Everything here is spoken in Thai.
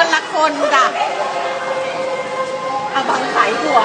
คนละคนจ้ะเอาบังสายหัว